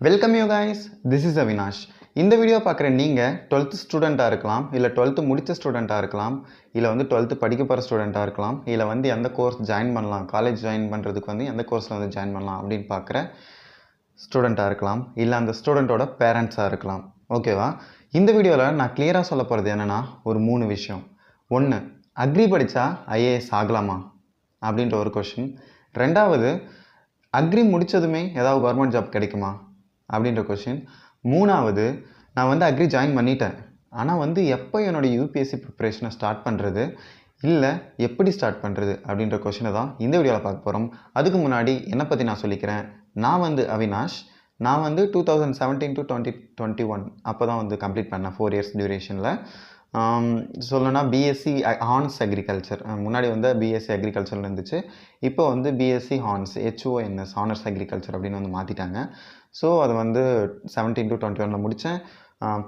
Welcome you guys this is Avinash இந்த video பார்க்குற நீங்கள் டுவெல்த்து ஸ்டூடெண்ட்டாக இருக்கலாம் இல்லை டுவெல்த்து முடித்த ஸ்டூடெண்ட்டாக இருக்கலாம் இல்லை வந்து டுவெல்த்து படிக்க போகிற ஸ்டூடெண்ட்டாக இருக்கலாம் இல்லை வந்து எந்த கோர்ஸ் ஜாயின் பண்ணலாம் காலேஜ் ஜாயின் பண்ணுறதுக்கு வந்து எந்த கோர்ஸில் வந்து ஜாயின் பண்ணலாம் அப்படின்னு பார்க்குற ஸ்டூடெண்ட்டாக இருக்கலாம் இல்லை அந்த ஸ்டூடெண்ட்டோட பேரண்ட்ஸாக இருக்கலாம். ஓகேவா இந்த வீடியோவில் நான் கிளியராக சொல்ல போகிறது என்னென்னா ஒரு மூணு விஷயம். ஒன்று அக்ரி படித்தா ஐஏஎஸ் ஆகலாமா? அப்படின்ற ஒரு கொஷின் ரெண்டாவது அக்ரி முடித்ததுமே ஏதாவது கவர்மெண்ட் ஜாப் கிடைக்குமா? அப்படின்ற கொஷின் மூணாவது நான் வந்து அக்ரி ஜாயின் பண்ணிட்டேன். ஆனால் வந்து எப்போ என்னோடய யூபிஎஸ்சி ப்ரிப்பரேஷனை ஸ்டார்ட் பண்ணுறது இல்லை எப்படி ஸ்டார்ட் பண்ணுறது அப்படின்ற கொஷினை தான் இந்த வீடியோவில் பார்க்க போகிறோம் அதுக்கு முன்னாடி என்னை பற்றி நான் சொல்லிக்கிறேன்? நான் வந்து அவினாஷ். நான் வந்து two thousand seventeen to twenty twenty one அப்போ தான் வந்து கம்ப்ளீட் பண்ணேன் ஃபோர் இயர்ஸ் டியூரேஷனில் சொல்லணும்னா பிஎஸ்சி ஹார்ன்ஸ் அக்ரிகல்ச்சர் முன்னாடி வந்து பிஎஸ்சி அக்ரிகல்ச்சர்னு இருந்துச்சு. இப்போ வந்து B Sc horns H O N S honours agriculture அப்படின்னு வந்து மாற்றிட்டாங்க ஸோ அது வந்து செவன்டீன் டு டுவெண்ட்டி ஒனில் முடித்தேன்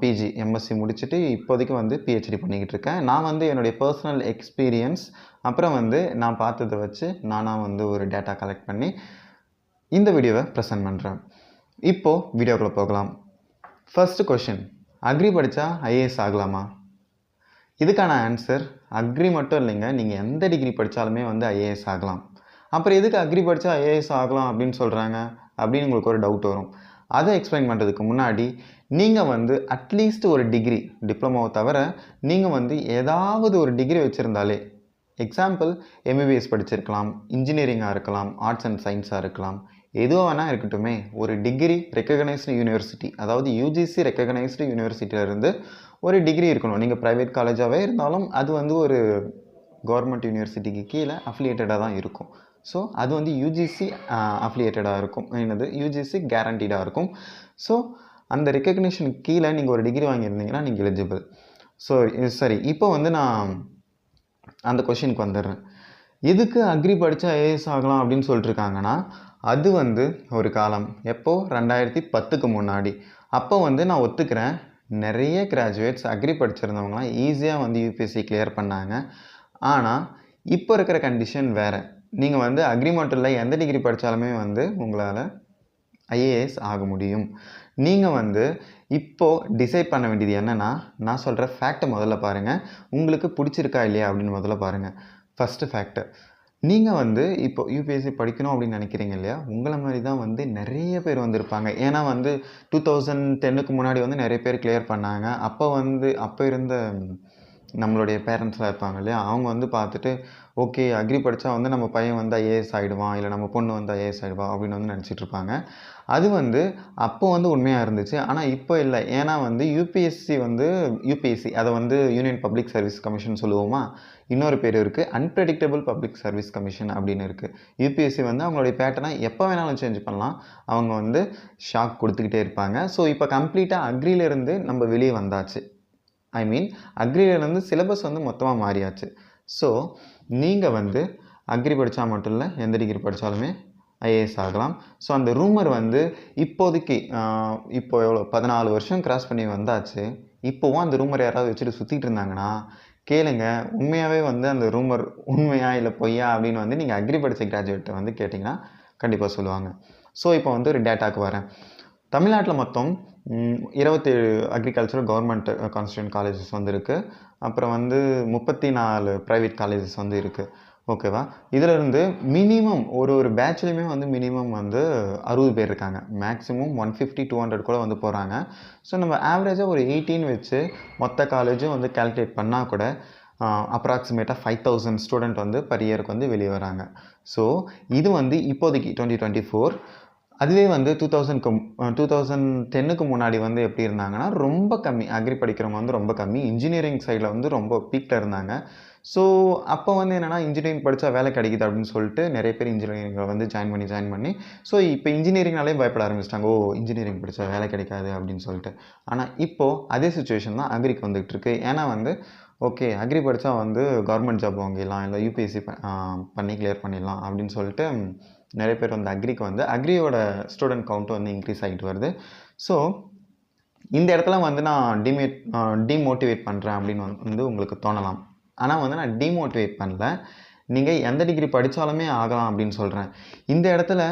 பிஜி எம்எஸ்சி முடிச்சுட்டு இப்போதைக்கு வந்து பிஹெச்டி பண்ணிக்கிட்டு இருக்கேன். நான் வந்து என்னுடைய பர்சனல் எக்ஸ்பீரியன்ஸ் அப்புறம் வந்து நான் பார்த்ததை வச்சு நானாக வந்து ஒரு டேட்டா கலெக்ட் பண்ணி இந்த வீடியோவை ப்ரெசென்ட் பண்ணுறேன் இப்போது வீடியோக்குள்ளே போகலாம். ஃபஸ்ட்டு கொஷின் அக்ரி படித்தா ஐஏஎஸ் ஆகலாமா? இதுக்கான ஆன்சர் அக்ரி மட்டும் இல்லைங்க நீங்கள் எந்த டிகிரி படித்தாலுமே வந்து ஐஏஎஸ் ஆகலாம். அப்புறம் எதுக்கு அக்ரி படித்தா ஐஏஎஸ் ஆகலாம் அப்படின்னு சொல்கிறாங்க அப்படின்னு உங்களுக்கு ஒரு டவுட் வரும். அதை எக்ஸ்பிளைன் பண்ணுறதுக்கு முன்னாடி நீங்கள் வந்து அட்லீஸ்ட் ஒரு டிகிரி டிப்ளமோவை தவிர நீங்கள் வந்து ஏதாவது ஒரு டிகிரி வச்சுருந்தாலே எக்ஸாம்பிள் எம்பிபிஎஸ் படிச்சிருக்கலாம் இன்ஜினியரிங்காக இருக்கலாம் ஆர்ட்ஸ் அண்ட் சயின்ஸாக இருக்கலாம் எதுவாக வேணால் இருக்கட்டுமே ஒரு டிகிரி ரெக்கக்னைஸ்டு யூனிவர்சிட்டி அதாவது யூஜிசி ரெக்கக்னைஸ்டு யூனிவர்சிட்டியிலேருந்து ஒரு டிகிரி இருக்கணும். நீங்கள் ப்ரைவேட் காலேஜாகவே இருந்தாலும் அது வந்து ஒரு கவர்மெண்ட் யூனிவர்சிட்டிக்கு கீழே அஃபிலியேட்டடாக தான் இருக்கும். ஸோ அது வந்து யூஜிசி அஃபிலியேட்டடாக இருக்கும். என்னது? யூஜிசி கேரண்டீடாக இருக்கும். ஸோ அந்த ரெக்கக்னிஷன் கீழே நீங்கள் ஒரு டிகிரி வாங்கியிருந்தீங்கன்னா நீங்கள் எலிஜிபிள் ஸோ சரி இப்போ வந்து நான் அந்த கொஷினுக்கு வந்துடுறேன். எதுக்கு அக்ரி படித்தா ஐஏஎஸ் ஆகலாம் அப்படின்னு சொல்லிட்டு இருக்காங்கன்னா அது வந்து ஒரு காலம். எப்போது ரெண்டாயிரத்தி பத்துக்கு முன்னாடி. அப்போ வந்து நான் ஒத்துக்கிறேன். நிறைய கிராஜுவேட்ஸ் அக்ரி படிச்சிருந்தவங்களாம் ஈஸியாக வந்து யூபிஎஸ்சி கிளியர் பண்ணாங்க. ஆனால் இப்போ இருக்கிற கண்டிஷன் வேறு. நீங்கள் வந்து அக்ரிமெண்ட்டில் எந்த டிகிரி படித்தாலுமே வந்து உங்களால் ஐஏஎஸ் ஆக முடியும். நீங்கள் வந்து இப்போது டிசைட் பண்ண வேண்டியது என்னென்னா நான் சொல்கிற ஃபேக்டை முதல்ல பாருங்கள் உங்களுக்கு பிடிச்சிருக்கா இல்லையா அப்படின்னு முதல்ல பாருங்கள் ஃபஸ்ட்டு ஃபேக்ட்டு நீங்கள் வந்து இப்போ யூபிஎஸ்சி படிக்கணும் அப்படின்னு நினைக்கிறீங்க இல்லையா? உங்களை மாதிரி தான் வந்து நிறைய பேர் வந்திருப்பாங்க. ஏன்னா வந்து டூ தௌசண்ட் டென்னுக்கு முன்னாடி வந்து நிறைய பேர் கிளியர் பண்ணாங்க. அப்போ வந்து அப்போ இருந்த நம்மளுடைய பேரண்ட்ஸ்லாம் இருப்பாங்க இல்லையா? அவங்க வந்து பார்த்துட்டு ஓகே அக்ரி படித்தா வந்து நம்ம பையன் வந்து ஐஏஎஸ் ஆகிடுவான் இல்லை நம்ம பொண்ணு வந்து ஐஏஎஸ் ஆகிடுவா அப்படின்னு வந்து நினச்சிட்டு இருப்பாங்க. அது வந்து அப்போ வந்து உண்மையாக இருந்துச்சு. ஆனால் இப்போ இல்லை. ஏன்னா வந்து யூபிஎஸ்சி வந்து யூபிஎஸ்சி அதை வந்து யூனியன் பப்ளிக் சர்வீஸ் கமிஷன் சொல்லுவோமா? இன்னொரு பேர் இருக்குது அன்பிரடிக்டபிள் பப்ளிக் சர்வீஸ் கமிஷன் அப்படின்னு இருக்குது யூபிஎஸ்சி வந்து அவங்களுடைய பேட்டர்னை எப்போ வேணாலும் சேஞ்ச் பண்ணலாம். அவங்க வந்து ஷாக் கொடுத்துக்கிட்டே இருப்பாங்க. ஸோ இப்போ கம்ப்ளீட்டாக அக்ரியிலேருந்து நம்ம வெளியே வந்தாச்சு. ஐ மீன் அக்ரிலேருந்து சிலபஸ் வந்து மொத்தமாக மாறியாச்சு. ஸோ நீங்கள் வந்து அக்ரி படித்தா மட்டும் இல்லை எந்த டிகிரி படித்தாலுமே ஐஏஎஸ் ஆகலாம். ஸோ அந்த ரூமர் வந்து இப்போதைக்கு இப்போ எவ்வளோ பதினாலு வருஷம் கிராஸ் பண்ணி வந்தாச்சு. இப்போவும் அந்த ரூமர் யாராவது வச்சுட்டு சுற்றிட்டு இருந்தாங்கன்னா கேளுங்க. உண்மையாகவே வந்து அந்த ரூமர் உண்மையா இல்லை பொய்யா அப்படின்னு வந்து நீங்கள் அக்ரி படித்த கிராஜுவேட்டை வந்து கேட்டிங்கன்னா கண்டிப்பாக சொல்லுவாங்க. ஸோ இப்போ வந்து ஒரு டேட்டாக்கு வரேன். தமிழ்நாட்டில் மொத்தம் இருபத்தேழு அக்ரிகல்ச்சரல் கவர்மெண்ட் கான்ஸ்டியூன் காலேஜஸ் வந்து இருக்குது அப்புறம் வந்து முப்பத்தி நாலு ப்ரைவேட் காலேஜஸ் வந்து இருக்குது ஓகேவா இதிலிருந்து மினிமம் ஒரு ஒரு பேட்ச்லேயுமே வந்து மினிமம் வந்து அறுபது பேர் இருக்காங்க. Maximum one fifty two hundred கூட வந்து போகிறாங்க ஸோ நம்ம ஆவரேஜாக ஒரு எயிட்டீன் வச்சு மொத்த காலேஜும் வந்து கால்குலேட் பண்ணால் கூட அப்ராக்சிமேட்டாக ஃபைவ் தௌசண்ட் ஸ்டூடெண்ட் வந்து பர் இயருக்கு வந்து வெளியே வராங்க. ஸோ இது வந்து இப்போதைக்கு டுவெண்ட்டி டுவெண்ட்டி ஃபோர் அதுவே வந்து டூ தௌசண்ட்க்கு டூ தௌசண்ட் டென்னுக்கு முன்னாடி வந்து எப்படி இருந்தாங்கன்னா ரொம்ப கம்மி. அக்ரி படிக்கிறவங்க வந்து ரொம்ப கம்மி. இன்ஜினியரிங் சைடில் வந்து ரொம்ப பீக்கில் இருந்தாங்க. ஸோ அப்போ வந்து என்னென்னா இன்ஜினியரிங் படித்தா வேலை கிடைக்குது அப்படின்னு சொல்லிட்டு நிறைய பேர் இன்ஜினியரிங்கில் வந்து ஜாயின் பண்ணி ஜாயின் பண்ணி ஸோ இப்போ இன்ஜினியரிங்னாலே பயப்பட ஆரம்பிச்சிட்டாங்க. ஓ இன்ஜினியரிங் படித்தா வேலை கிடைக்காது அப்படின்னு சொல்லிட்டு. ஆனால் இப்போது அதே சுச்சுவேஷன் தான் அக்ரிக்கு வந்துகிட்டு இருக்கு. ஏன்னா வந்து ஓகே அக்ரி படித்தா வந்து கவர்மெண்ட் ஜாப் வாங்கிடலாம் இல்லை யூபிஎஸ்சி பண்ணி கிளியர் பண்ணிடலாம் அப்படின்னு சொல்லிட்டு நிறைய பேர் வந்து அக்ரிக்கு வந்து அக்ரியோட ஸ்டூடெண்ட் கவுண்ட் வந்து இன்க்ரீஸ் ஆகிட்டு வருது. ஸோ இந்த இடத்துல வந்து நான் டிமேட் டிமோட்டிவேட் பண்ணுறேன் அப்படின்னு வந்து உங்களுக்கு தோணலாம். ஆனால் வந்து நான் டிமோட்டிவேட் பண்ணல. நீங்கள் எந்த டிகிரி படித்தாலுமே ஆகலாம் அப்படின்னு சொல்கிறேன் இந்த இடத்துல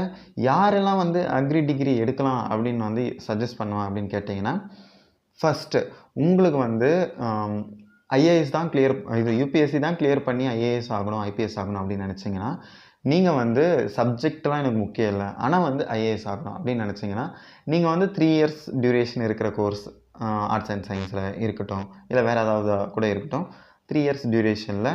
யாரெல்லாம் வந்து அக்ரி டிகிரி எடுக்கலாம் அப்படின்னு வந்து சஜஸ்ட் பண்ணுவேன் அப்படின்னு கேட்டிங்கன்னா ஃபஸ்ட்டு உங்களுக்கு வந்து ஐஏஎஸ் தான் கிளியர் இது யூபிஎஸ்சி தான் கிளியர் பண்ணி ஐஏஎஸ் ஆகணும் ஐபிஎஸ் ஆகணும் அப்படின்னு நினச்சிங்கன்னா நீங்கள் வந்து சப்ஜெக்ட்லாம் எனக்கு முக்கியம் இல்லை. ஆனால் வந்து ஐஏஎஸ் ஆகணும் அப்படின்னு நினச்சிங்கன்னா நீங்கள் வந்து த்ரீ இயர்ஸ் டியூரேஷன் இருக்கிற கோர்ஸ் ஆர்ட்ஸ் அண்ட் சயின்ஸில் இருக்கட்டும் இல்லை வேறு ஏதாவது கூட இருக்கட்டும் த்ரீ இயர்ஸ் டியூரேஷனில்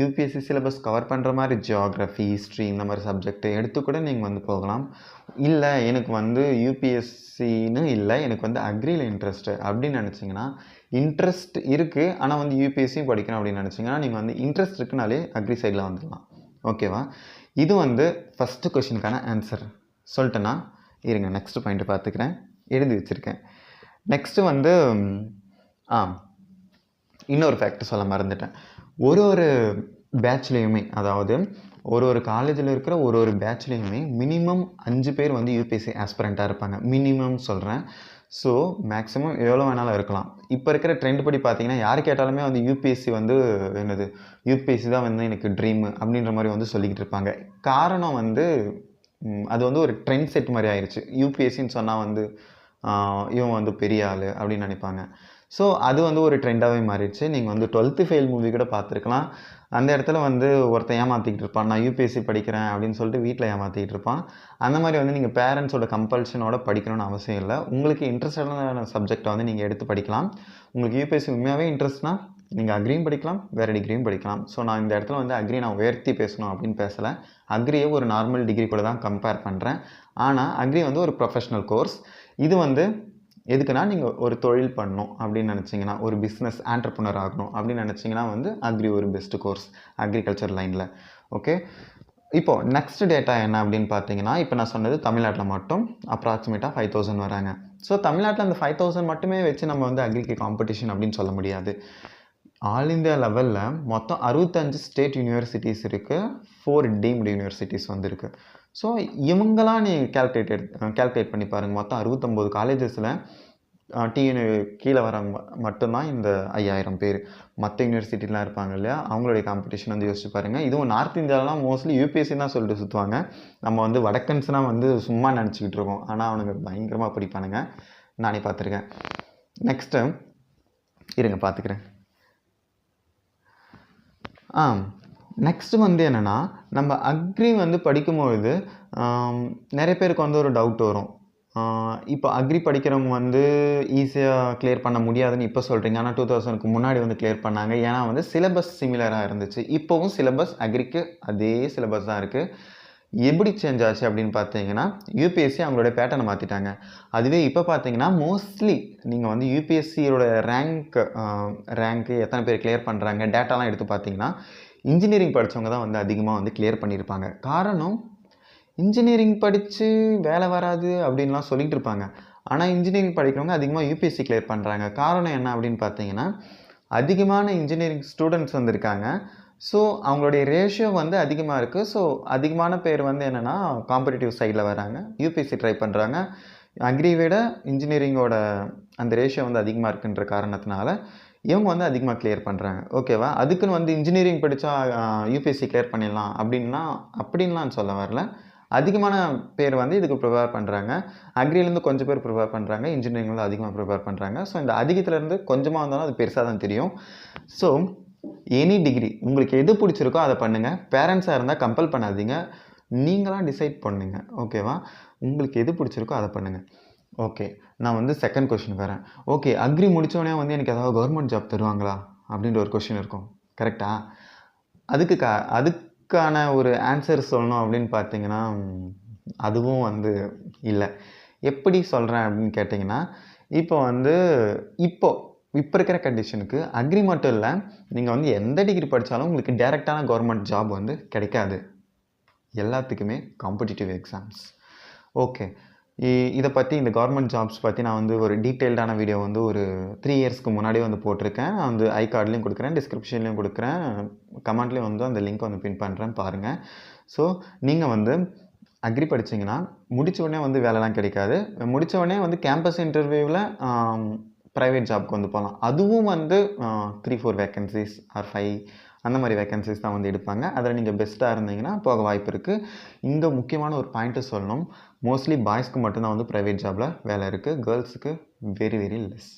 யூபிஎஸ்சி சிலபஸ் கவர் பண்ணுற மாதிரி ஜியாகிரஃபி ஹிஸ்ட்ரி இந்த மாதிரி சப்ஜெக்ட் எடுத்து கூட நீங்கள் வந்து போகலாம். இல்லை எனக்கு வந்து யூபிஎஸ்சின்னு இல்லை எனக்கு வந்து அக்ரியில் இன்ட்ரெஸ்ட்டு அப்படின்னு நினச்சிங்கன்னா இன்ட்ரெஸ்ட் இருக்குது ஆனால் வந்து யூபிஎஸ்சியும் படிக்கணும் அப்படின்னு நினச்சிங்கன்னா நீங்கள் வந்து இன்ட்ரெஸ்ட் இருக்குனாலே அக்ரி சைடில் வந்துடலாம். ஓகேவா? இது வந்து ஃபஸ்ட்டு கொஷினுக்கான ஆன்சர் சொல்லிட்டேன்னா இருங்க நெக்ஸ்ட் பாயிண்ட் பார்த்துக்கிறேன். எழுதி வச்சுருக்கேன். நெக்ஸ்ட்டு வந்து ஆ இன்னொரு ஃபேக்ட் சொல்ல மறந்துட்டேன். ஒரு ஒரு பேட்ச்லேயுமே அதாவது ஒரு ஒரு காலேஜில் இருக்கிற ஒரு ஒரு பேட்ச்லேயுமே மினிமம் அஞ்சு பேர் வந்து யூபிஎஸ்சி ஆஸ்பிரண்ட்டாக இருப்பாங்க. மினிமம் சொல்கிறேன் ஸோ மேக்ஸிமம் எவ்வளோ வேணாலும் இருக்கலாம். இப்போ இருக்கிற ட்ரெண்ட் படி பார்த்தீங்கன்னா யார் கேட்டாலுமே வந்து யூபிஎஸ்சி வந்து என்னது யூபிஎஸ்சி தான் வந்து எனக்கு ட்ரீம் அப்படின்ற மாதிரி வந்து சொல்லிக்கிட்டு இருப்பாங்க. காரணம் வந்து அது வந்து ஒரு ட்ரெண்ட் செட் மாதிரி ஆயிடுச்சு யூபிஎஸ்சின்னு சொன்னால் வந்து இவன் வந்து பெரிய ஆள் அப்படின்னு நினைப்பாங்க. ஸோ அது வந்து ஒரு ட்ரெண்டாகவே மாறிடுச்சு. நீங்கள் வந்து டுவெல்த்து ஃபெயில் மூவி கூட பார்த்துருக்கலாம். அந்த இடத்துல வந்து ஒருத்தன் ஏமாற்றிக்கிட்டு இருப்பான். நான் யூபிஎஸ்சி படிக்கிறேன் அப்படின்னு சொல்லிட்டு வீட்டில் ஏமாற்றிக்கிட்டு இருப்பான். அந்த மாதிரி வந்து நீங்கள் பேரண்ட்ஸோட கம்பல்ஷனோட படிக்கணும்னு அவசியம் இல்லை. உங்களுக்கு இன்ட்ரெஸ்டான சப்ஜெக்டை வந்து நீங்கள் எடுத்து படிக்கலாம். உங்களுக்கு யூபிஎஸ்சி உண்மையாகவே இன்ட்ரெஸ்ட்னா நீங்கள் அக்ரியும் படிக்கலாம் வேறு டிகிரியும் படிக்கலாம். ஸோ நான் இந்த இடத்துல வந்து அக்ரி நான் உயர்த்தி பேசணும் அப்படின்னு பேசலை. அக்ரியை ஒரு நார்மல் டிகிரி கூட தான் கம்பேர் பண்ணுறேன் ஆனால் அக்ரி வந்து ஒரு ப்ரொஃபஷ்னல் கோர்ஸ் இது வந்து எதுக்குன்னா நீங்கள் ஒரு தொழில் பண்ணணும் அப்படின்னு நினச்சிங்கன்னா ஒரு பிஸ்னஸ் ஆண்டர்பனர் ஆகணும் அப்படின்னு நினச்சிங்கன்னா வந்து அக்ரி ஒரு பெஸ்ட் கோர்ஸ் அக்ரிகல்ச்சர் லைனில் ஓகே இப்போது நெக்ஸ்ட் டேட்டா என்ன அப்படின்னு பார்த்தீங்கன்னா இப்போ நான் சொன்னது தமிழ்நாட்டில் மட்டும் அப்ராக்சிமேட்டாக ஃபைவ் தௌசண்ட் வராங்க. ஸோ தமிழ்நாட்டில் அந்த ஃபைவ் தௌசண்ட் மட்டுமே வச்சு நம்ம வந்து அக்ரிக்கு காம்படிஷன் அப்படின்னு சொல்ல முடியாது. ஆல் இந்தியா லெவலில் மொத்தம் அறுபத்தஞ்சு ஸ்டேட் யூனிவர்சிட்டிஸ் இருக்குது ஃபோர் டீம்டு யூனிவர்சிட்டிஸ் வந்துருக்கு ஸோ இவங்களாம் நீ கேல்குலேட் கேல்குலேட் பண்ணி பாருங்கள் மொத்தம் அறுபத்தொம்போது காலேஜஸில் டிஎன் கீழே வரவங்க மட்டும்தான் இந்த ஐயாயிரம் பேர். மற்ற யூனிவர்சிட்டிலாம் இருப்பாங்க இல்லையா அவங்களுடைய காம்படிஷன் வந்து யோசிச்சு பாருங்கள் இதுவும் நார்த் இந்தியாவிலாம் மோஸ்ட்லி யூபிஎஸ்சி தான் சொல்லிட்டு சுற்றுவாங்க நம்ம வந்து வடக்கன்ஸ்னால் வந்து சும்மா நினச்சிக்கிட்டு இருக்கோம். ஆனால் அவனுங்க பயங்கரமாக படிப்பானுங்க. நானே பார்த்துருக்கேன் நெக்ஸ்ட்டு இருங்க பார்த்துக்கிறேன் ஆ நெக்ஸ்ட்டு வந்து என்னென்னா நம்ம அக்ரி வந்து படிக்கும்பொழுது நிறைய பேருக்கு வந்து ஒரு டவுட் வரும். இப்போ அக்ரி படிக்கிறவங்க வந்து ஈஸியாக கிளியர் பண்ண முடியாதுன்னு இப்போ சொல்கிறீங்க ஆனால் டூ தௌசண்ட்க்கு முன்னாடி வந்து கிளியர் பண்ணாங்க. ஏன்னா வந்து சிலபஸ் சிமிலராக இருந்துச்சு. இப்போவும் சிலபஸ் அக்ரிக்கு அதே சிலபஸ் தான் இருக்குது எப்படி சேஞ்ச் ஆச்சு அப்படின்னு பார்த்தீங்கன்னா யூபிஎஸ்சி அவங்களுடைய பேட்டர்னை மாற்றிட்டாங்க அதுவே இப்போ பார்த்தீங்கன்னா மோஸ்ட்லி நீங்கள் வந்து யூபிஎஸ்சியோட ரேங்க் ரேங்க்கு எத்தனை பேர் கிளியர் பண்ணுறாங்க டேட்டாலாம் எடுத்து பார்த்தீங்கன்னா இன்ஜினியரிங் படித்தவங்க தான் வந்து அதிகமாக வந்து கிளியர் பண்ணியிருப்பாங்க. காரணம் இன்ஜினியரிங் படித்து வேலை வராது அப்படின்லாம் சொல்லிகிட்டு இருப்பாங்க. ஆனால் இன்ஜினியரிங் படிக்கிறவங்க அதிகமாக யூபிஎஸ்சி கிளியர் பண்ணுறாங்க காரணம் என்ன அப்படின்னு பார்த்தீங்கன்னா அதிகமான இன்ஜினியரிங் ஸ்டூடெண்ட்ஸ் வந்திருக்காங்க. ஸோ அவங்களுடைய ரேஷியோ வந்து அதிகமாக இருக்குது ஸோ அதிகமான பேர் வந்து என்னென்னா காம்படிட்டிவ் சைடில் வராங்க. யூபிஎஸ்சி ட்ரை பண்ணுறாங்க அக்ரி விட இன்ஜினியரிங்கோட அந்த ரேஷியோ வந்து அதிகமாக இருக்குன்ற காரணத்தினால இவங்க வந்து அதிகமாக கிளியர் பண்ணுறாங்க ஓகேவா அதுக்குன்னு வந்து இன்ஜினியரிங் படித்தா யூபிஎஸ்சி கிளியர் பண்ணிடலாம். அப்படின்னா அப்படின்லாம் சொல்ல வரல. அதிகமான பேர் வந்து இதுக்கு ப்ரிப்பேர் பண்ணுறாங்க அக்ரிலேருந்து கொஞ்சம் பேர் ப்ரிப்பேர் பண்ணுறாங்க இன்ஜினியரிங்கில் அதிகமாக ப்ரிப்பேர் பண்ணுறாங்க ஸோ இந்த அதிகத்துலேருந்து கொஞ்சமாக வந்தாலும் அது பெருசாக தான் தெரியும். ஸோ எனி டிகிரி உங்களுக்கு எது பிடிச்சிருக்கோ அதை பண்ணுங்கள் பேரண்ட்ஸாக இருந்தால் கம்பல் பண்ணாதீங்க. நீங்களாம் டிசைட் பண்ணுங்கள் ஓகேவா உங்களுக்கு எது பிடிச்சிருக்கோ அதை பண்ணுங்கள் ஓகே நான் வந்து செகண்ட் கொஷின் வரேன். ஓகே அக்ரி முடித்தோடனே வந்து எனக்கு ஏதாவது கவர்மெண்ட் ஜாப் தருவாங்களா? அப்படின்ற ஒரு கொஷின் இருக்கும். கரெக்டா அதுக்கு கா அதுக்கான ஒரு ஆன்சர் சொல்லணும் அப்படின்னு பார்த்தீங்கன்னா அதுவும் வந்து இல்லை. எப்படி சொல்கிறேன் அப்படின்னு கேட்டிங்கன்னா இப்போ வந்து இப்போ இப்போ இருக்கிற கண்டிஷனுக்கு அக்ரி மட்டும் இல்லை நீங்கள் வந்து எந்த டிகிரி படித்தாலும் உங்களுக்கு டைரெக்டான கவர்மெண்ட் ஜாப் வந்து கிடைக்காது. எல்லாத்துக்குமே காம்படிட்டிவ் எக்ஸாம்ஸ் ஓகே இதை பற்றி இந்த கவர்மெண்ட் ஜாப்ஸ் பற்றி நான் வந்து ஒரு டீட்டெயில்டான வீடியோ வந்து ஒரு த்ரீ இயர்ஸ்க்கு முன்னாடியே வந்து போட்டிருக்கேன். நான் வந்து ஐ கார்ட்லேயும் கொடுக்குறேன் டிஸ்கிரிப்ஷன்லேயும் கொடுக்குறேன். கமெண்ட்லேயும் வந்து அந்த லிங்க் வந்து பின் பண்ணுறேன் பாருங்கள் ஸோ நீங்கள் வந்து அக்ரி படிச்சீங்கன்னா முடித்த உடனே வந்து வேலைலாம் கிடைக்காது. முடித்த உடனே வந்து கேம்பஸ் இன்டர்வியூவில் ப்ரைவேட் ஜாப்க்கு வந்து போகலாம். அதுவும் வந்து three four vacancies or five அந்த மாதிரி வேக்கன்சிஸ் தான் வந்து எடுப்பாங்க. அதில் நீங்கள் பெஸ்ட்டாக இருந்தீங்கன்னா போக வாய்ப்பு இருக்குது இங்கே முக்கியமான ஒரு பாயிண்ட்டு சொல்லணும். மோஸ்ட்லி பாய்ஸ்க்கு மட்டும்தான் வந்து ப்ரைவேட் ஜாபில் வேலை இருக்குது கேர்ள்ஸுக்கு வெரி வெரி லெஸ்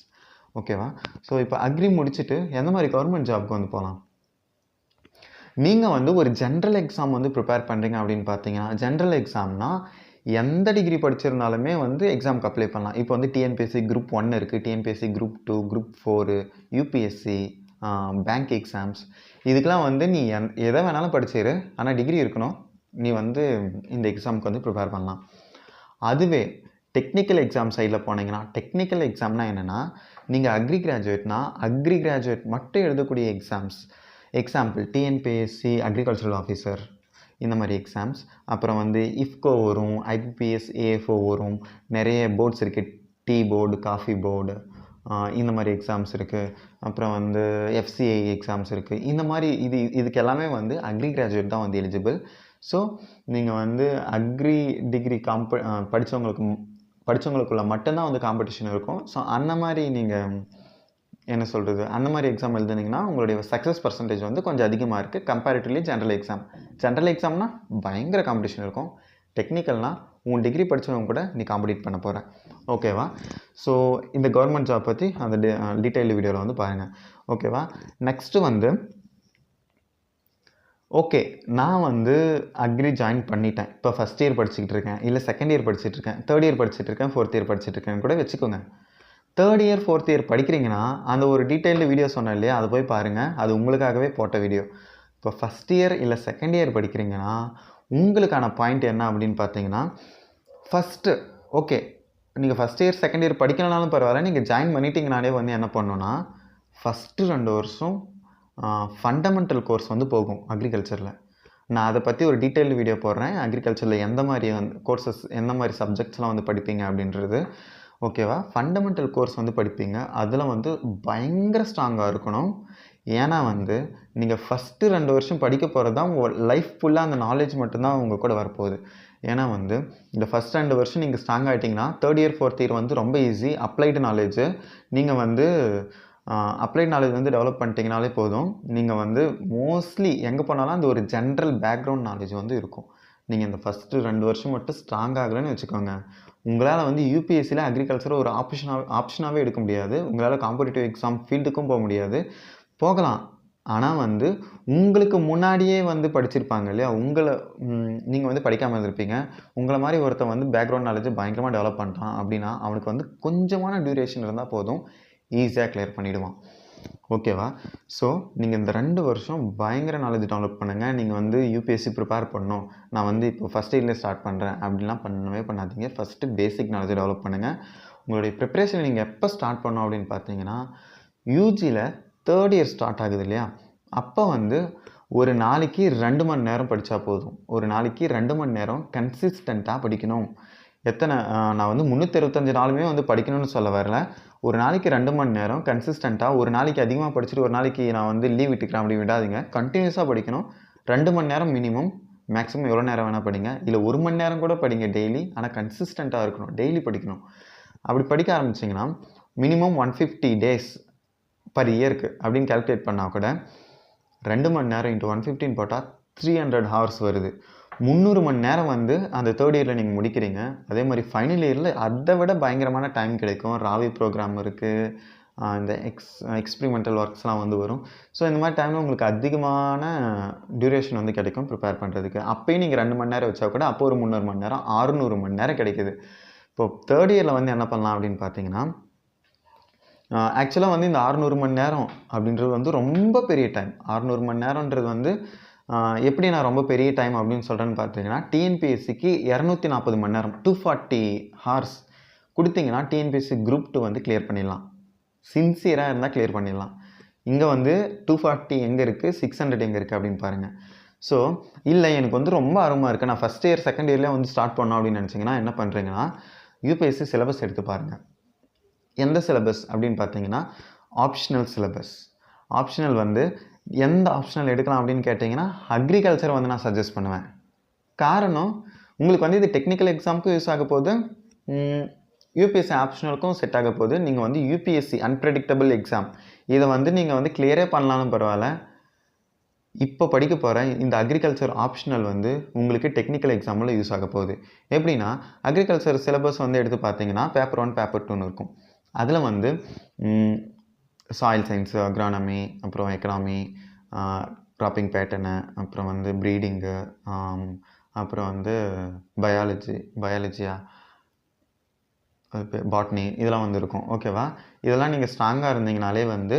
ஓகேவா ஸோ இப்போ அக்ரி முடிச்சுட்டு எந்த மாதிரி கவர்மெண்ட் ஜாப்க்கு வந்து போகலாம்? நீங்கள் வந்து ஒரு ஜென்ரல் எக்ஸாம் வந்து ப்ரிப்பேர் பண்ணுறீங்க அப்படின்னு பார்த்தீங்கன்னா ஜென்ரல் எக்ஸாம்னால் எந்த டிகிரி படிச்சிருந்தாலுமே வந்து எக்ஸாம்க்கு அப்ளை பண்ணலாம். இப்போ வந்து டிஎன்பிஎஸ்சி குரூப் ஒன் இருக்குது TNPSC group two group four UPSC bank exams இதுக்கெலாம் வந்து நீ எந் எதை வேணாலும் படிச்சிரு. ஆனால் டிகிரி இருக்கணும். நீ வந்து இந்த எக்ஸாமுக்கு வந்து ப்ரிப்பேர் பண்ணலாம். அதுவே டெக்னிக்கல் எக்ஸாம் சைடில் போனீங்கன்னா டெக்னிக்கல் எக்ஸாம்னால் என்னென்னா நீங்கள் அக்ரி கிராஜுவேட்னா அக்ரி கிராஜுவேட் மட்டும் எழுதக்கூடிய exams example TNPSC agricultural officer இந்த மாதிரி எக்ஸாம்ஸ் அப்புறம் வந்து இஃப்கோ வரும் ஐபிபிஎஸ் ஏஎஃப்ஓ வரும். நிறைய போர்ட்ஸ் இருக்குது டீ போர்டு காஃபி போர்டு இந்த மாதிரி எக்ஸாம்ஸ் இருக்குது அப்புறம் வந்து எஃப்சிஐ எக்ஸாம்ஸ் இருக்குது இந்த மாதிரி இது இதுக்கு எல்லாமே வந்து அக்ரி கிராஜுவேட் தான் வந்து எலிஜிபிள் ஸோ நீங்கள் வந்து அக்ரி டிகிரி காம்ப படித்தவங்களுக்கு படித்தவங்களுக்குள்ள மட்டும்தான் வந்து காம்படிஷன் இருக்கும். ஸோ அந்த மாதிரி நீங்கள் என்ன சொல்கிறது அந்த மாதிரி எக்ஸாம் எழுதுனீங்கன்னா உங்களுடைய சக்ஸஸ் பர்சன்டேஜ் வந்து கொஞ்சம் அதிகமாக இருக்குது கம்பேரிட்டிவ்லி ஜென்ரல் எக்ஸாம் ஜென்ரல் எக்ஸாம்னா பயங்கர காம்படிஷன் இருக்கும். டெக்னிக்கல்னால் உன் டிகிரி படித்தவங்க கூட நீ காம்படிட் பண்ண போகிறேன் ஓகேவா ஸோ இந்த கவர்மெண்ட் ஜாப் பற்றி அந்த டீட்டெயில் வீடியோவில் வந்து பாருங்கள் ஓகேவா நெக்ஸ்ட்டு வந்து ஓகே நான் வந்து அக்ரி ஜாயின் பண்ணிட்டேன். இப்போ ஃபஸ்ட் இயர் படிச்சுக்கிட்டு இருக்கேன். இல்லை செகண்ட் இயர் படிச்சுட்டு இருக்கேன். தேர்ட் இயர் படிச்சுட்டு இருக்கேன். ஃபோர்த் இயர் படிச்சுட்டு இருக்கேன்னு கூட வச்சுக்கோங்க. தேர்ட் இயர் ஃபோர்த் இயர் படிக்கிறீங்கன்னா அந்த ஒரு டீட்டெயில்டு வீடியோ சொன்னேன் இல்லையா? அதை போய் பாருங்கள் அது உங்களுக்காகவே போட்ட வீடியோ இப்போ ஃபஸ்ட் இயர் இல்லை செகண்ட் இயர் படிக்கிறீங்கன்னா உங்களுக்கான பாயிண்ட் என்ன அப்படின்னு பார்த்தீங்கன்னா ஃபஸ்ட்டு ஓகே நீங்கள் ஃபஸ்ட் இயர் செகண்ட் இயர் படிக்கலனாலும் பரவாயில்ல. நீங்கள் ஜாயின் பண்ணிட்டீங்கனாலே வந்து என்ன பண்ணணுன்னா ஃபஸ்ட்டு ரெண்டு வருஷம் ஃபண்டமெண்டல் கோர்ஸ் வந்து போகும் அக்ரிகல்ச்சரில் நான் அதை பற்றி ஒரு டீட்டெயில் வீடியோ போடுறேன். அக்ரிகல்ச்சரில் எந்த மாதிரி வந்து கோர்சஸ் எந்த மாதிரி சப்ஜெக்ட்ஸ்லாம் வந்து படிப்பீங்க அப்படின்றது. ஓகேவா? ஃபண்டமெண்டல் கோர்ஸ் வந்து படிப்பீங்க. அதில் வந்து பயங்கர ஸ்ட்ராங்காக இருக்கணும். ஏன்னா வந்து நீங்கள் ஃபஸ்ட்டு ரெண்டு வருஷம் படிக்க போகிறது தான் உங்கள் லைஃப் ஃபுல்லாக அந்த நாலேஜ் மட்டும்தான் உங்கள் கூட வரப்போகுது. ஏன்னா வந்து இந்த ஃபஸ்ட் ரெண்டு வருஷம் நீங்கள் ஸ்ட்ராங் ஆகிட்டிங்கன்னா தேர்ட் இயர் ஃபோர்த் இயர் வந்து ரொம்ப ஈஸி அப்ளைடு நாலேஜு நீங்கள் வந்து அப்ளைட் நாலேஜ் வந்து டெவலப் பண்ணிட்டீங்கனாலே போதும். நீங்கள் வந்து மோஸ்ட்லி எங்கே போனாலும் அந்த ஒரு ஜென்ரல் பேக்ரவுண்ட் நாலேஜ் வந்து இருக்கும். நீங்கள் இந்த ஃபஸ்ட்டு ரெண்டு வருஷம் மட்டும் ஸ்ட்ராங் ஆகலைன்னு வச்சுக்கோங்க. உங்களால் வந்து யூபிஎஸ்சியில் அக்ரிகல்ச்சரை ஒரு ஆப்ஷனாக ஆப்ஷனாகவே எடுக்க முடியாது. உங்களால் காம்படிட்டிவ் எக்ஸாம் ஃபீல்டுக்கும் போக முடியாது. போகலாம். ஆனால் வந்து உங்களுக்கு முன்னாடியே வந்து படிச்சிருப்பாங்க இல்லையா? உங்களை நீங்கள் வந்து படிக்காமல் இருந்திருப்பீங்க. உங்களை மாதிரி ஒருத்தன் வந்து பேக்ரவுண்ட் நாலேஜ் பயங்கரமாக டெவலப் பண்ணிட்டான் அப்படின்னா அவனுக்கு வந்து கொஞ்சமான டியூரேஷன் இருந்தால் போதும். ஈஸியாக கிளியர் பண்ணிவிடுவான் ஓகேவா? ஸோ நீங்கள் இந்த ரெண்டு வருஷம் பயங்கர நாலேஜ் டெவலப் பண்ணுங்கள் நீங்கள் வந்து யூபிஎஸ்சி ப்ரிப்பேர் பண்ணணும். நான் வந்து இப்போ ஃபஸ்ட் இயர்லேயே ஸ்டார்ட் பண்ணுறேன் அப்படின்லாம் பண்ணவே பண்ணாதீங்க. ஃபஸ்ட்டு பேசிக் நாலேஜ் டெவலப் பண்ணுங்கள் உங்களுடைய ப்ரிப்ரேஷன் நீங்கள் எப்போ ஸ்டார்ட் பண்ணோம் அப்படின்னு பார்த்தீங்கன்னா யூஜியில் தேர்ட் இயர் ஸ்டார்ட் ஆகுது இல்லையா? அப்போ வந்து ஒரு நாளைக்கு ரெண்டு மணி நேரம் படித்தா போதும். ஒரு நாளைக்கு ரெண்டு மணி நேரம் கன்சிஸ்டண்ட்டாக படிக்கணும். எத்தனை நான் வந்து முந்நூற்றி இருபத்தஞ்சு நாளுமே வந்து படிக்கணும்னு சொல்ல வரல. ஒரு நாளைக்கு ரெண்டு மணி நேரம் கன்சிஸ்டண்ட்டாக ஒரு நாளைக்கு அதிகமாக படிச்சுட்டு ஒரு நாளைக்கு நான் வந்து லீவ் விட்டுக்கிறேன் அப்படி விடாதீங்க. கண்டினியூஸாக படிக்கணும். ரெண்டு மணி நேரம் மினிமம் மேக்ஸிமம் எவ்வளோ நேரம் வேணால் படிங்க. இல்லை ஒரு மணி நேரம் கூட படிங்க டெய்லி ஆனால் கன்சிஸ்டண்ட்டாக இருக்கணும். டெய்லி படிக்கணும். அப்படி படிக்க ஆரம்பிச்சிங்கன்னா minimum one fifty days per இயருக்கு அப்படின்னு கால்குலேட் பண்ணால் கூட ரெண்டு மணி நேரம் இன்ட்டு ஒன் ஃபிஃப்டின் போட்டால் த்ரீ ஹண்ட்ரட் ஹவர்ஸ் வருது. முந்நூறு மணி நேரம் வந்து அந்த தேர்ட் இயரில் நீங்கள் முடிக்கிறீங்க. அதே மாதிரி ஃபைனல் இயரில் அதை விட பயங்கரமான டைம் கிடைக்கும். ராவி ப்ரோக்ராம் இருக்குது இந்த எக்ஸ் எக்ஸ்பிரிமெண்டல் ஒர்க்ஸ்லாம் வந்து வரும். ஸோ இந்த மாதிரி டைமில் உங்களுக்கு அதிகமான டியூரேஷன் வந்து கிடைக்கும் ப்ரிப்பேர் பண்ணுறதுக்கு அப்போயும் நீங்கள் ரெண்டு மணி நேரம் வச்சா கூட அப்போ ஒரு முந்நூறு மணி நேரம் ஆறுநூறு மணி நேரம் கிடைக்குது. இப்போ தேர்ட் இயரில் வந்து என்ன பண்ணலாம் அப்படின்னு பார்த்தீங்கன்னா ஆக்சுவலாக வந்து இந்த ஆறுநூறு மணி நேரம் அப்படின்றது வந்து ரொம்ப பெரிய டைம் அறுநூறு மணி நேரன்றது வந்து எப்படி நான் ரொம்ப பெரிய டைம் அப்படின்னு சொல்கிறேன்னு பார்த்தீங்கன்னா டிஎன்பிஎஸ்சிக்கு இரநூத்தி நாற்பது மணி நேரம் டூ ஃபார்ட்டி ஹார்ஸ் கொடுத்தீங்கன்னா டிஎன்பிஎஸ்சி குரூப் டூ வந்து கிளியர் பண்ணிடலாம். சின்சியராக இருந்தால் கிளியர் பண்ணிடலாம். இங்கே வந்து டூ ஃபார்ட்டி எங்கே இருக்குது சிக்ஸ் ஹண்ட்ரட் எங்கே இருக்குது அப்படின்னு பாருங்கள் ஸோ இல்லை எனக்கு வந்து ரொம்ப ஆர்வமாக இருக்குது நான் ஃபஸ்ட் இயர் செகண்ட் இயர்லேயே வந்து ஸ்டார்ட் பண்ணோம் அப்படின்னு நினச்சிங்கன்னா என்ன பண்ணுறீங்கன்னா யூபிஎஸ்சி சிலபஸ் எடுத்து பாருங்கள் எந்த சிலபஸ் அப்படின்னு பார்த்தீங்கன்னா ஆப்ஷனல் சிலபஸ் ஆப்ஷனல் வந்து எந்த ஆப்ஷனல் எடுக்கலாம் அப்படின்னு கேட்டிங்கன்னா அக்ரிகல்ச்சர் வந்து நான் சஜஸ்ட் பண்ணுவேன். காரணம் உங்களுக்கு வந்து இது டெக்னிக்கல் எக்ஸாமுக்கும் யூஸ் ஆக போகுது யூபிஎஸ்சி ஆப்ஷனலுக்கும் செட் ஆக போகுது நீங்கள் வந்து யூபிஎஸ்சி அன்பிரடிக்டபிள் எக்ஸாம் இதை வந்து நீங்கள் வந்து கிளியரே பண்ணலான்னு பரவாயில்ல. இப்போ படிக்க போகிற இந்த அக்ரிகல்ச்சர் ஆப்ஷனல் வந்து உங்களுக்கு டெக்னிக்கல் எக்ஸாமில் யூஸ் ஆக போகுது. எப்படின்னா அக்ரிகல்ச்சர் சிலபஸ் வந்து எடுத்து பார்த்தீங்கன்னா பேப்பர் ஒன் பேப்பர் டூன்னு இருக்கும். அதில் வந்து சாயில் சயின்ஸு அக்ரானமி அப்புறம் எக்கனாமி க்ராப்பிங் பேட்டர்னு அப்புறம் வந்து ப்ரீடிங்கு um, அப்புறம் வந்து பயாலஜி பயாலஜியா பாட்னி இதெல்லாம் வந்து இருக்கும். ஓகேவா இதெல்லாம் நீங்கள் ஸ்ட்ராங்காக இருந்தீங்கனாலே வந்து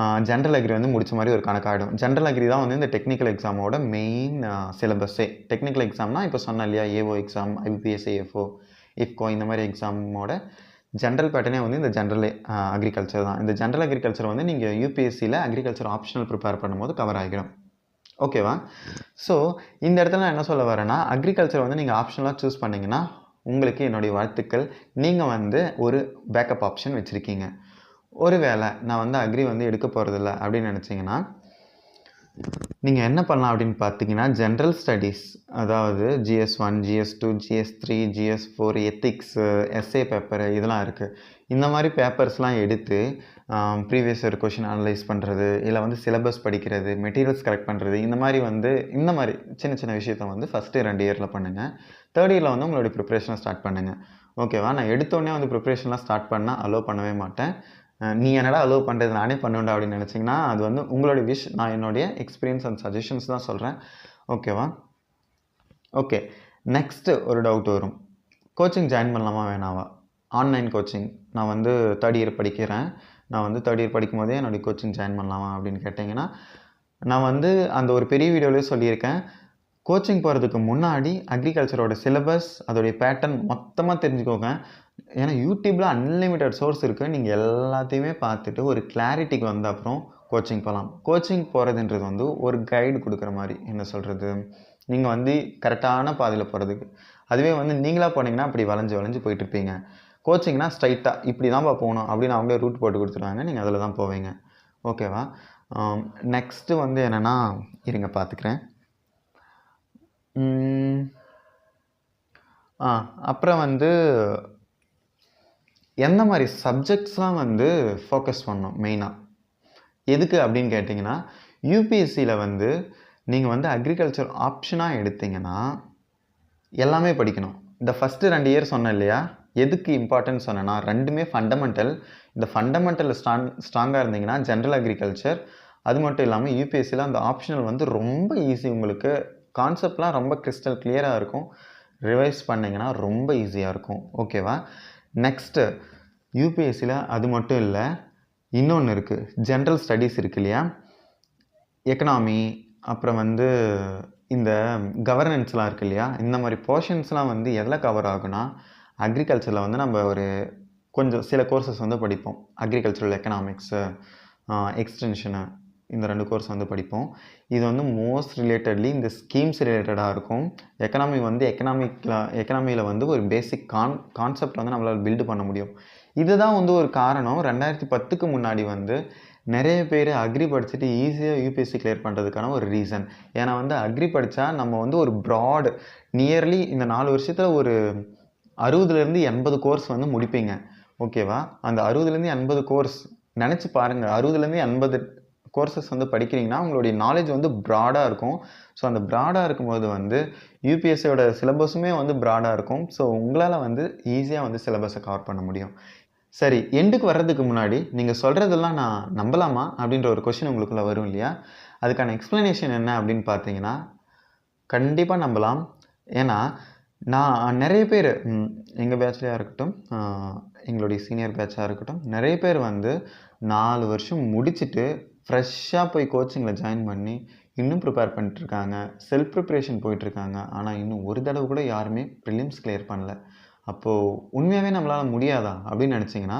uh, ஜென்ரல் அக்ரி வந்து முடிச்ச மாதிரி ஒரு கணக்காகிடும் ஜென்ரல் அக்ரி தான் வந்து இந்த டெக்னிக்கல் எக்ஸாமோட மெயின் சிலபஸே டெக்னிக்கல் எக்ஸாம்னால் இப்போ சொன்ன இல்லையா? AO exam IPS AFO IFFCO இந்த மாதிரி எக்ஸாமோட ஜென்ரல் பேட்டர்னே வந்து இந்த ஜென்ரல் அக்ரிகல்ச்சர் தான். இந்த ஜென்ரல் அக்ரிகல்ச்சர் வந்து நீங்கள் யூபிஎஸ்சியில் அக்ரிகல்ச்சர் ஆப்ஷனல் ப்ரிப்பேர் பண்ணும்போது கவர் ஆகிடும். ஓகேவா ஸோ இந்த இடத்துல நான் என்ன சொல்ல வரேன்னா அக்ரிகல்ச்சர் வந்து நீங்கள் ஆப்ஷனலாக சூஸ் பண்ணிங்கன்னா உங்களுக்கு என்னுடைய வாழ்த்துக்கள். நீங்கள் வந்து ஒரு பேக்கப் ஆப்ஷன் வச்சுருக்கீங்க. ஒருவேளை நான் வந்து அக்ரி வந்து எடுக்க போகிறதில்ல அப்படின்னு நினச்சிங்கன்னா நீங்கள் என்ன பண்ணலாம் அப்படின்னு பார்த்தீங்கன்னா ஜென்ரல் ஸ்டடீஸ் அதாவது GS one GS two GS three GS four ethics SA paper இதெல்லாம் இருக்குது இந்த மாதிரி பேப்பர்ஸ்லாம் எடுத்து ப்ரீவியஸ் இயர் கொஷின் அனலைஸ் பண்ணுறது இல்லை வந்து சிலபஸ் படிக்கிறது மெட்டீரியல்ஸ் கலெக்ட் பண்ணுறது இந்த மாதிரி வந்து இந்த மாதிரி சின்ன சின்ன விஷயத்த வந்து ஃபஸ்ட்டு ரெண்டு இயரில் பண்ணுங்கள் தேர்ட் இயரில் வந்து உங்களுடைய ப்ரிப்ரேஷனை ஸ்டார்ட் பண்ணுங்கள் ஓகேவா நான் எடுத்தோடனே வந்து ப்ரிப்ரேஷன்லாம் ஸ்டார்ட் பண்ணால் அலோவ் பண்ணவே மாட்டேன். நீ என்னடா அலோவ் பண்ணுறது நானே பண்ணுவேண்டா அப்படின்னு நினச்சிங்கன்னா அது வந்து உங்களுடைய விஷ் நான் என்னுடைய எக்ஸ்பீரியன்ஸ் அண்ட் சஜஷன்ஸ் தான் சொல்கிறேன் ஓகேவா ஓகே நெக்ஸ்ட்டு ஒரு டவுட் வரும். கோச்சிங் ஜாயின் பண்ணலாமா வேணாவா? ஆன்லைன் கோச்சிங் நான் வந்து தேர்ட் இயர் படிக்கிறேன். நான் வந்து தேர்ட் இயர் படிக்கும் போதே என்னுடைய கோச்சிங் ஜாயின் பண்ணலாமா அப்படின்னு கேட்டிங்கன்னா நான் வந்து அந்த ஒரு பெரிய வீடியோலேயே சொல்லியிருக்கேன். கோச்சிங் போகிறதுக்கு முன்னாடி அக்ரிகல்ச்சரோட சிலபஸ் அதோடைய பேட்டர்ன் மொத்தமாக தெரிஞ்சுக்கோங்க. ஏன்னா யூடியூப்பில் அன்லிமிட்டட் சோர்ஸ் இருக்குது நீங்கள் எல்லாத்தையுமே பார்த்துட்டு ஒரு கிளாரிட்டிக்கு வந்த அப்புறம் கோச்சிங் போகலாம் கோச்சிங் போகிறதுன்றது வந்து ஒரு கைடு கொடுக்குற மாதிரி. என்ன சொல்கிறது நீங்கள் வந்து கரெக்டான பாதையில் போகிறதுக்கு அதுவே வந்து நீங்களாக போனீங்கன்னா அப்படி வளைஞ்சு வளைஞ்சு போயிட்டுருப்பீங்க கோச்சிங்னா ஸ்ட்ரைட்டாக இப்படி தான்ப்பா போகணும் அப்படின்னு அவங்களே ரூட் போட்டு கொடுத்துருவாங்க. நீங்கள் அதில் தான் போவீங்க. ஓகேவா நெக்ஸ்ட்டு வந்து என்னென்னா இருங்க பார்த்துக்கிறேன். ஆ அப்புறம் வந்து எந்த மாதிரி சப்ஜெக்ட்ஸ்லாம் வந்து ஃபோக்கஸ் பண்ணணும் மெயினாக எதுக்கு அப்படின்னு கேட்டிங்கன்னா யூபிஎஸ்சியில் வந்து நீங்கள் வந்து அக்ரிகல்ச்சர் ஆப்ஷனாக எடுத்தீங்கன்னா எல்லாமே படிக்கணும். இந்த ஃபஸ்ட்டு ரெண்டு இயர் சொன்னேன் இல்லையா? எதுக்கு இம்பார்ட்டன்ஸ் சொன்னேன்னா ரெண்டுமே ஃபண்டமெண்டல் இந்த ஃபண்டமெண்டல் ஸ்ட்ராங் ஸ்ட்ராங்காக இருந்தீங்கன்னா ஜென்ரல் அக்ரிகல்ச்சர் அது மட்டும் இல்லாமல் யூபிஎஸ்சியில் அந்த ஆப்ஷனல் வந்து ரொம்ப ஈஸி உங்களுக்கு கான்செப்ட்லாம் ரொம்ப கிறிஸ்டல் கிளியராக இருக்கும். ரிவைஸ் பண்ணிங்கன்னா ரொம்ப ஈஸியாக இருக்கும். ஓகேவா நெக்ஸ்ட்டு யூபிஎஸ்சியில் அது மட்டும் இல்லை இன்னொன்று இருக்குது ஜென்ரல் ஸ்டடீஸ் இருக்கு இல்லையா? எக்கனாமி அப்புறம் வந்து இந்த கவர்னன்ஸ்லாம் இருக்கு இல்லையா? இந்த மாதிரி போர்ஷன்ஸ்லாம் வந்து எதில் கவர் ஆகுனா அக்ரிகல்ச்சரில் வந்து நம்ம ஒரு கொஞ்சம் சில கோர்சஸ் வந்து படிப்போம். அக்ரிகல்ச்சரல் எக்கனாமிக்ஸு எக்ஸ்டென்ஷனு இந்த ரெண்டு கோர்ஸ் வந்து படிப்போம். இது வந்து மோஸ்ட் ரிலேட்டட்லி இந்த ஸ்கீம்ஸ் ரிலேட்டடாக இருக்கும். எக்கனாமி வந்து எக்கனாமிக்கில் எக்கனாமியில் வந்து ஒரு பேசிக் கான் கான்செப்ட் வந்து நம்மளால் பில்டு பண்ண முடியும். இதுதான் வந்து ஒரு காரணம். ரெண்டாயிரத்தி பத்துக்கு முன்னாடி வந்து நிறைய பேர் அக்ரி படிச்சுட்டு ஈஸியாக யூபிஎஸ்சி கிளியர் பண்ணுறதுக்கான ஒரு ரீசன் ஏன்னா வந்து அக்ரி படித்தா நம்ம வந்து ஒரு ப்ராட் நியர்லி இந்த நாலு வருஷத்தில் ஒரு அறுபதுலேருந்து எண்பது கோர்ஸ் வந்து முடிப்பீங்க. ஓகேவா அந்த அறுபதுலேருந்து எண்பது கோர்ஸ் நினச்சி பாருங்கள் அறுபதுலேருந்து எண்பது கோர்சஸ் வந்து படிக்கிறீங்கன்னா உங்களுடைய நாலேஜ் வந்து ப்ராடாக இருக்கும். ஸோ அந்த ப்ராடாக இருக்கும்போது வந்து யூபிஎஸ்சியோட சிலபஸுமே வந்து ப்ராடாக இருக்கும். ஸோ உங்களால் வந்து ஈஸியாக வந்து சிலபஸை கவர் பண்ண முடியும். சரி எண்டுக்கு வர்றதுக்கு முன்னாடி நீங்கள் சொல்கிறதெல்லாம் நான் நம்பலாமா? அப்படின்ற ஒரு கொஷின் உங்களுக்குள்ளே வரும் இல்லையா? அதுக்கான எக்ஸ்ப்ளனேஷன் என்ன அப்படின்னு பார்த்தீங்கன்னா கண்டிப்பாக நம்பலாம். ஏன்னா நான் நிறைய பேர் எங்கள் பேட்ச்லேயாக இருக்கட்டும் எங்களுடைய சீனியர் பேட்சாக இருக்கட்டும் நிறைய பேர் வந்து நாலு வருஷம் முடிச்சுட்டு ஃப்ரெஷ்ஷாக போய் கோச்சிங்கில் ஜாயின் பண்ணி இன்னும் ப்ரிப்பேர் பண்ணிட்டுருக்காங்க. செல்ஃப் ப்ரிப்ரேஷன் போயிட்டுருக்காங்க. ஆனால் இன்னும் ஒரு தடவை கூட யாருமே ப்ரிலிம்ஸ் கிளியர் பண்ணல. அப்போது உண்மையாகவே நம்மளால் முடியாதா? அப்படின்னு நினச்சிங்கன்னா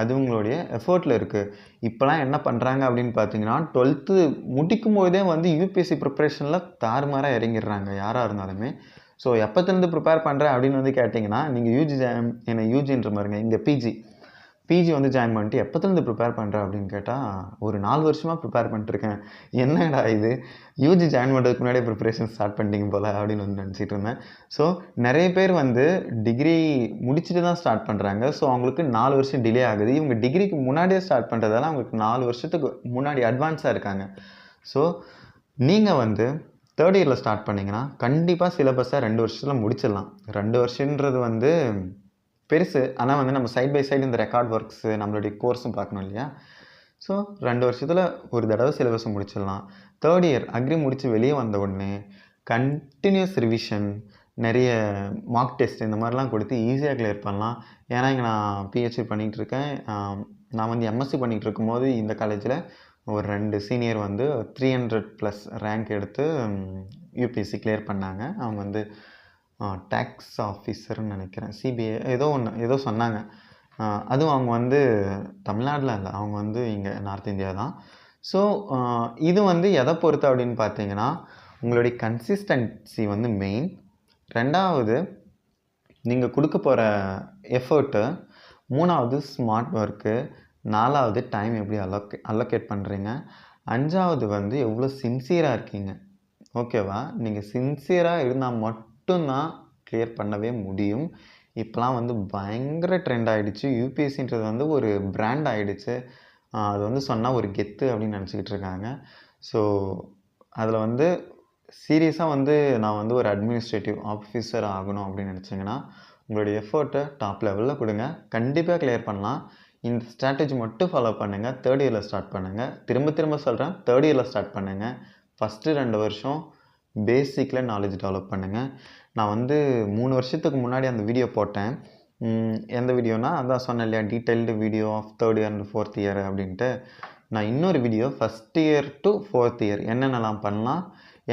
அது உங்களுடைய எஃபர்ட்டில் இருக்குது இப்போலாம் என்ன பண்ணுறாங்க அப்படின்னு பார்த்தீங்கன்னா டுவெல்த்து முடிக்கும் போதே வந்து யூபிஎஸ்சி ப்ரிப்ரேஷனில் தாறுமாறாக இறங்கிடுறாங்க. யாராக இருந்தாலுமே. ஸோ எப்போத்துலேருந்து ப்ரிப்பேர் பண்ணுறேன் அப்படின்னு வந்து கேட்டிங்கன்னா நீங்கள் யூஜி என்ன யூஜின்ற மாதிரிங்க. இங்கே பிஜி பிஜி வந்து ஜாயின் பண்ணிட்டு எப்போத்துலேருந்து ப்ரிப்பேர் பண்ணுறேன் அப்படின்னு கேட்டால் ஒரு நாலு வருஷமாக ப்ரிப்பேர் பண்ணிட்டுருக்கேன். என்னடா இது? யூஜி ஜாயின் பண்ணுறதுக்கு முன்னாடியே ப்ரிப்பரேஷன் ஸ்டார்ட் பண்ணிட்டீங்க போல் அப்படின்னு வந்து நினச்சிட்டு இருந்தேன். ஸோ நிறைய பேர் வந்து டிகிரி முடிச்சுட்டு தான் ஸ்டார்ட் பண்ணுறாங்க ஸோ அவங்களுக்கு நாலு வருஷம் டிலே ஆகுது. இவங்க டிகிரிக்கு முன்னாடியே ஸ்டார்ட் பண்ணுறதால அவங்களுக்கு நாலு வருஷத்துக்கு முன்னாடி அட்வான்ஸாக இருக்காங்க. ஸோ நீங்கள் வந்து தேர்ட் இயரில் ஸ்டார்ட் பண்ணிங்கன்னா கண்டிப்பாக சிலபஸை ரெண்டு வருஷத்தில் முடிச்சிடலாம். ரெண்டு வருஷன்றது வந்து பெருசு. ஆனால் வந்து நம்ம சைட் பை சைடு இந்த ரெக்கார்ட் ஒர்க்ஸு நம்மளுடைய கோர்ஸும் பார்க்கணும் இல்லையா? ஸோ ரெண்டு வருஷத்தில் ஒரு தடவை சிலபஸை முடிச்சிடலாம். தேர்ட் இயர் அக்ரி முடித்து வெளியே வந்த உடனே கண்டினியூஸ் ரிவிஷன் நிறைய மார்க் டெஸ்ட் இந்த மாதிரிலாம் கொடுத்து ஈஸியாக கிளியர் பண்ணலாம். ஏன்னா இங்கே நான் பிஹெச்டி பண்ணிகிட்டு இருக்கேன். நான் வந்து எம்எஸ்சி பண்ணிகிட்டு இருக்கும்போது இந்த காலேஜில் ஒரு ரெண்டு சீனியர் வந்து த்ரீ ஹண்ட்ரட் ப்ளஸ் ரேங்க் எடுத்து யூபிஎஸ்சி கிளியர் பண்ணாங்க. அவங்க வந்து டேக்ஸ் ஆஃபீஸர்னு நினைக்கிறேன். சிபிஐ ஏதோ ஒன்று ஏதோ சொன்னாங்க. அதுவும் அவங்க வந்து தமிழ்நாட்டில் இல்லை. அவங்க வந்து இங்கே நார்த் இந்தியா தான். ஸோ இது வந்து எதை பொறுத்து அப்படின்னு பார்த்தீங்கன்னா உங்களுடைய கன்சிஸ்டன்சி வந்து மெயின் ரெண்டாவது நீங்கள் கொடுக்க போகிற எஃபர்ட்டு மூணாவது ஸ்மார்ட் ஒர்க்கு நாலாவது டைம் எப்படி அலோகே அலோகேட் பண்ணுறீங்க அஞ்சாவது வந்து எவ்வளோ சின்சியராக இருக்கீங்க. ஓகேவா நீங்கள் சின்சியராக இருந்தால் மட்டும் மட்டும்தான் கிளியர் பண்ணவே முடியும். இப்போலாம் வந்து பயங்கர ட்ரெண்ட் ஆகிடுச்சு யூபிஎஸ்சின்றது வந்து ஒரு பிராண்ட் ஆகிடுச்சு அது வந்து சொன்னால் ஒரு கெத்து அப்படின்னு நினச்சிக்கிட்டு இருக்காங்க. ஸோ அதில் வந்து சீரியஸாக வந்து நான் வந்து ஒரு அட்மினிஸ்ட்ரேட்டிவ் ஆஃபீஸர் ஆகணும் அப்படின்னு நினச்சிங்கன்னா உங்களுடைய எஃபர்ட்டை டாப் லெவலில் கொடுங்க. கண்டிப்பாக கிளியர் பண்ணலாம். இந்த ஸ்ட்ராட்டஜி மட்டும் ஃபாலோ பண்ணுங்கள் தேர்ட் இயரில் ஸ்டார்ட் பண்ணுங்கள் திரும்ப திரும்ப சொல்கிறேன் தேர்ட் இயரில் ஸ்டார்ட் பண்ணுங்கள் ஃபஸ்ட்டு ரெண்டு வருஷம் பேசிக்கில் நாலேஜ் டெவலப் பண்ணுங்கள் நான் வந்து மூணு வருஷத்துக்கு முன்னாடி அந்த வீடியோ போட்டேன். எந்த வீடியோனா அதான் சொன்னேன் இல்லையா detailed video of third year and fourth year அப்படின்ட்டு. நான் இன்னொரு video first year to fourth year என்னென்னலாம் பண்ணலாம்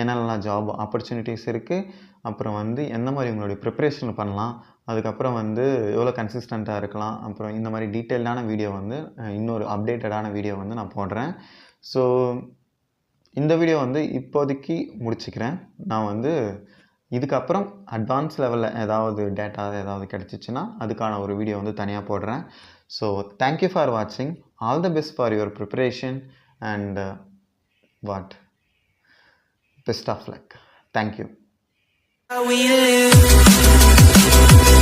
என்னென்னலாம் ஜாப் ஆப்பர்ச்சுனிட்டிஸ் இருக்குது அப்புறம் வந்து எந்த மாதிரி உங்களுடைய ப்ரிப்ரேஷன் பண்ணலாம் அதுக்கப்புறம் வந்து எவ்வளோ கன்சிஸ்டண்ட்டாக இருக்கலாம் அப்புறம் இந்த மாதிரி டீட்டெயில்டான வீடியோ வந்து இன்னொரு அப்டேட்டடான வீடியோ வந்து நான் போடுறேன். ஸோ இந்த வீடியோ வந்து இப்போதைக்கு முடிச்சுக்கிறேன். நான் வந்து இதுக்கப்புறம் அட்வான்ஸ் லெவலில் ஏதாவது டேட்டா ஏதாவது கிடச்சிச்சின்னா அதுக்கான ஒரு வீடியோ வந்து தனியாக போடுறேன். ஸோ தேங்க்யூ ஃபார் வாட்சிங் all the best for your preparation and what best of luck thank you we live.